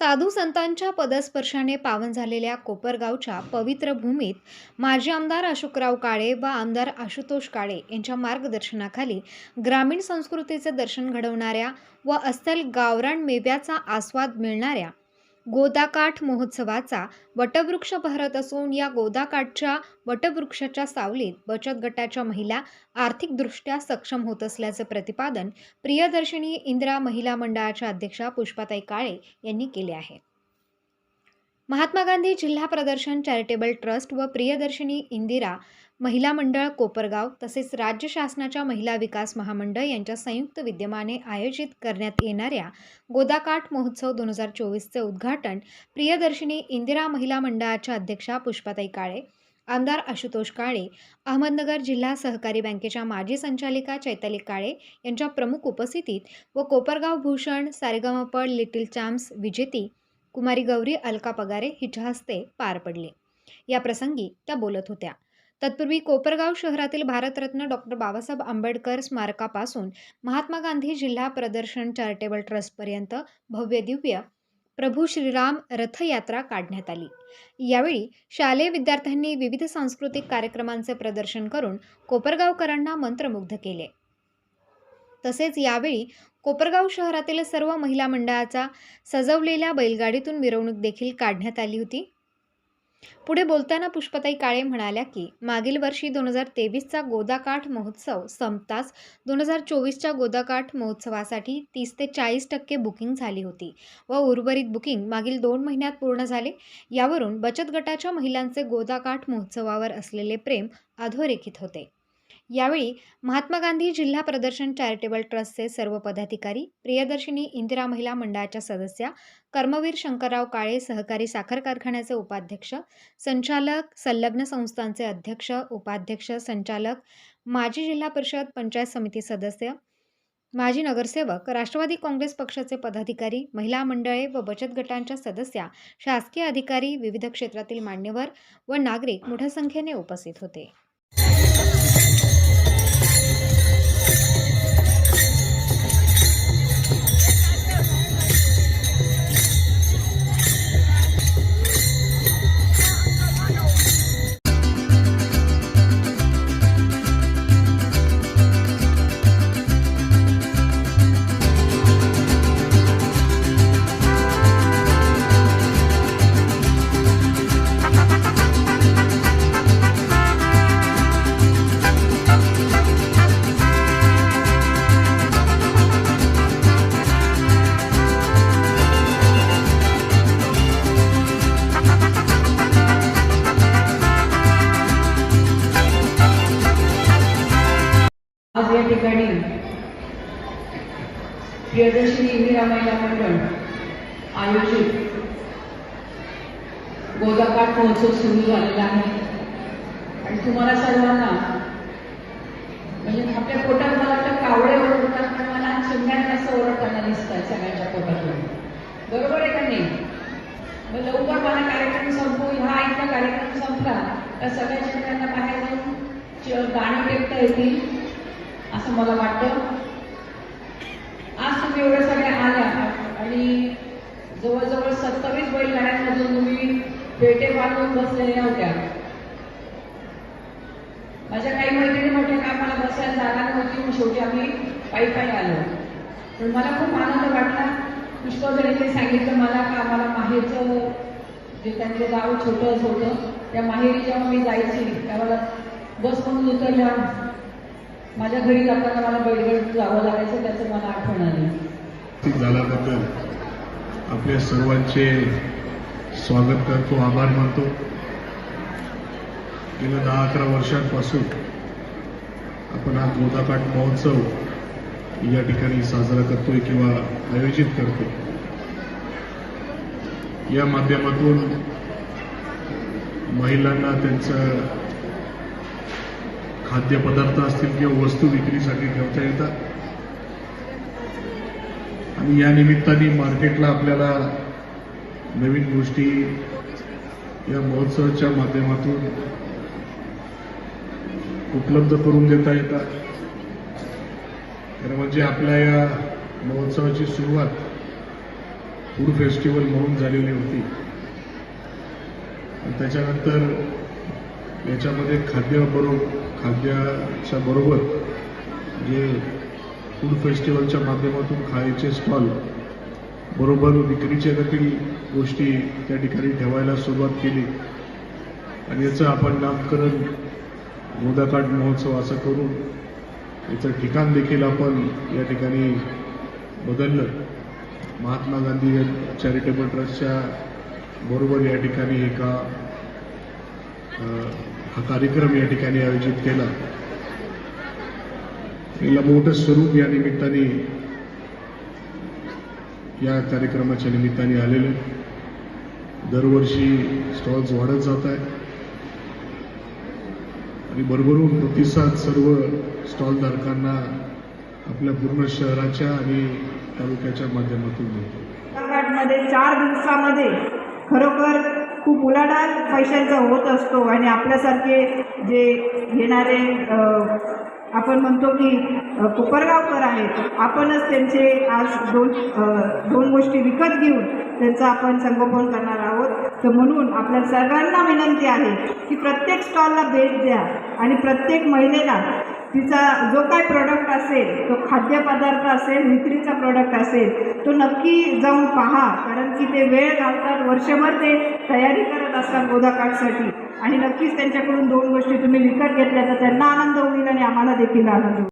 साधू संतांच्या पदस्पर्शाने पावन झालेल्या कोपरगावच्या पवित्र भूमीत माजी आमदार अशोकराव काळे व आमदार आशुतोष काळे यांच्या मार्गदर्शनाखाली ग्रामीण संस्कृतीचे दर्शन घडवणाऱ्या व अस्सल गावरान मेव्याचा आस्वाद मिळणाऱ्या गोदाकाठ महोत्सवाचा वटवृक्ष भरत असून या गोदाकाठच्या वटवृक्षाच्या सावलीत बचत गटाच्या महिला आर्थिकदृष्ट्या सक्षम होत असल्याचं प्रतिपादन प्रियदर्शिनी इंदिरा महिला मंडळाच्या अध्यक्षा पुष्पाताई काळे यांनी केले आहे. महात्मा गांधी जिल्हा प्रदर्शन चॅरिटेबल ट्रस्ट व प्रियदर्शिनी इंदिरा महिला मंडळ कोपरगाव तसेच राज्य शासनाच्या महिला विकास महामंडळ यांच्या संयुक्त विद्यमाने आयोजित करण्यात येणाऱ्या गोदाकाठ महोत्सव दोन हजार चोवीसचे उद्घाटन प्रियदर्शिनी इंदिरा महिला मंडळाच्या अध्यक्षा पुष्पाताई काळे आमदार आशुतोष काळे अहमदनगर जिल्हा सहकारी बँकेच्या माजी संचालिका चैताली काळे यांच्या प्रमुख उपस्थितीत व कोपरगाव भूषण सारेगमप लिटिल चॅम्प्स विजेती कुमारी गौरी अलका पगारे हिच्या हस्ते पार पडले. या प्रसंगी त्या बोलत होत्या. तत्पूर्वी कोपरगाव शहरातील भारतरत्न डॉक्टर बाबासाहेब आंबेडकर स्मारकापासून महात्मा गांधी जिल्हा प्रदर्शन चॅरिटेबल ट्रस्टपर्यंत भव्य दिव्य प्रभू श्रीराम रथयात्रा काढण्यात आली. यावेळी शालेय विद्यार्थ्यांनी विविध सांस्कृतिक कार्यक्रमांचे प्रदर्शन करून कोपरगावकरांना मंत्रमुग्ध केले. तसेच यावेळी कोपरगाव शहरातील सर्व महिला मंडळाचा सजवलेल्या बैलगाडीतून मिरवणूक देखील काढण्यात आली होती. पुढे बोलताना पुष्पताई काळे म्हणाल्या की मागील वर्षी दोन हजार तेवीसचा गोदाकाठ महोत्सव संपताच दोन हजार चोवीसच्या गोदाकाठ महोत्सवासाठी तीस ते चाळीस टक्के बुकिंग झाली होती व उर्वरित बुकिंग मागील दोन महिन्यात पूर्ण झाले. यावरून बचत गटाच्या महिलांचे गोदाकाठ महोत्सवावर असलेले प्रेम अधोरेखित होते. यावेळी महात्मा गांधी जिल्हा प्रदर्शन चॅरिटेबल ट्रस्टचे सर्व पदाधिकारी प्रियदर्शिनी इंदिरा महिला मंडळाच्या सदस्या कर्मवीर शंकरराव काळे सहकारी साखर कारखान्याचे उपाध्यक्ष संचालक संलग्न संस्थांचे अध्यक्ष उपाध्यक्ष संचालक माजी जिल्हा परिषद पंचायत समिती सदस्य माजी नगरसेवक राष्ट्रवादी काँग्रेस पक्षाचे पदाधिकारी महिला मंडळे व बचत गटांच्या सदस्या शासकीय अधिकारी विविध क्षेत्रातील मान्यवर व नागरिक मोठ्या संख्येने उपस्थित होते. प्रियदर्शनी इंदिरा महिला मंडळ आयोजित गोदाकाठ महोत्सव सुरू झालेला आहे. आणि तुम्हाला सर्वांना म्हणजे आपल्या पोटात मला वाटतं कावडे ओरडतात पण मला चिमण्या असं ओरडताना दिसतात सगळ्यांच्या पोटातून. बरोबर आहे का नाही? मग लवकर मला कार्यक्रम संपू हा एकदा कार्यक्रम संपला तर सगळ्या चिमण्यांना बाहेर जाऊन गाणी टेकता येतील असं मला वाटतं. तुम्ही एवढ्या सगळ्या आल्या. आणि जवळजवळ सत्तावीस बैलगाड्यांमधून तुम्ही पेटे बांधून बसलेल्या होत्या. माझ्या काही मैत्रिणी म्हटल्या का आम्हाला बसायला जागा नव्हती? मग शेवटी आम्ही पायी पायी आलो. पण मला खूप आनंद वाटला. पुष्पाजणींनी सांगितलं मला का आम्हाला माहेरचं जे त्यांचं गाव छोटंच होतं त्या माहेरी जेव्हा मी जायची त्यावेळेला बस उतरल्या माझ्या घरी जाताना मला बैलगड जावं लागायचं त्याचं मला आठवण आली. झाल्याबद्दल आपल्या सर्वांचे स्वागत करतो आभार मानतो. गेल्या दहा अकरा वर्षांपासून आपण हा गोदाकाठ महोत्सव या ठिकाणी साजरा करतोय किंवा आयोजित करतो या माध्यमातून महिलांना त्यांचं खाद्यपदार्थ असतील किंवा वस्तू विक्रीसाठी ठेवता येतात. आणि या निमित्ताने मार्केटला आपल्याला नवीन गोष्टी या महोत्सवाच्या माध्यमातून उपलब्ध करून देता येतात. तर म्हणजे आपल्या या महोत्सवाची सुरुवात फूड फेस्टिवल म्हणून झालेली होती. आणि त्याच्यानंतर याच्यामध्ये खाद्य बरोबर खाद्याच्या बरोबर जे फूड फेस्टिवलच्या माध्यमातून खायचे स्टॉल बरोबर विक्रीच्या देखील गोष्टी त्या ठिकाणी ठेवायला सुरुवात केली. आणि याचं आपण नामकरण मोदाकाठ महोत्सव असं करून याचं ठिकाण देखील आपण या ठिकाणी बदललं. महात्मा गांधी चॅरिटेबल ट्रस्टच्या बरोबर या ठिकाणी एका हा कार्यक्रम या ठिकाणी आयोजित केला. तिला मोठं स्वरूप या निमित्ताने या कार्यक्रमाच्या निमित्ताने आलेलं दरवर्षी स्टॉल्स वाढत जात आहे आणि भरभरून प्रतिसाद सर्व स्टॉलधारकांना आपल्या पूर्ण शहराच्या आणि तालुक्याच्या माध्यमातून मिळतो. चार दिवसामध्ये खरोखर खूप उलाढाल पैशांचा होत असतो आणि आपल्यासारखे जे घेणारे आपण म्हणतो की कोपरगावकर आहेत. आपणच त्यांचे आज दोन दोन गोष्टी विकत घेऊन त्यांचं आपण संगोपन करणार आहोत. तर म्हणून आपल्या सर्वांना विनंती आहे की प्रत्येक स्टॉलला भेट द्या आणि प्रत्येक महिलेला तिचा जो काय प्रोडक्ट असेल तो खाद्यपदार्थ असेल विक्रीचा प्रोडक्ट असेल तो नक्की जाऊन पहा. कारण की ते वेळ घालतात वर्षभर ते तयारी करत असतात गोदाकाठसाठी आणि नक्कीच त्यांच्याकडून दोन गोष्टी तुम्ही विकत घेतल्या तर त्यांना आनंद होईल आणि आम्हाला देखील आनंद होईल.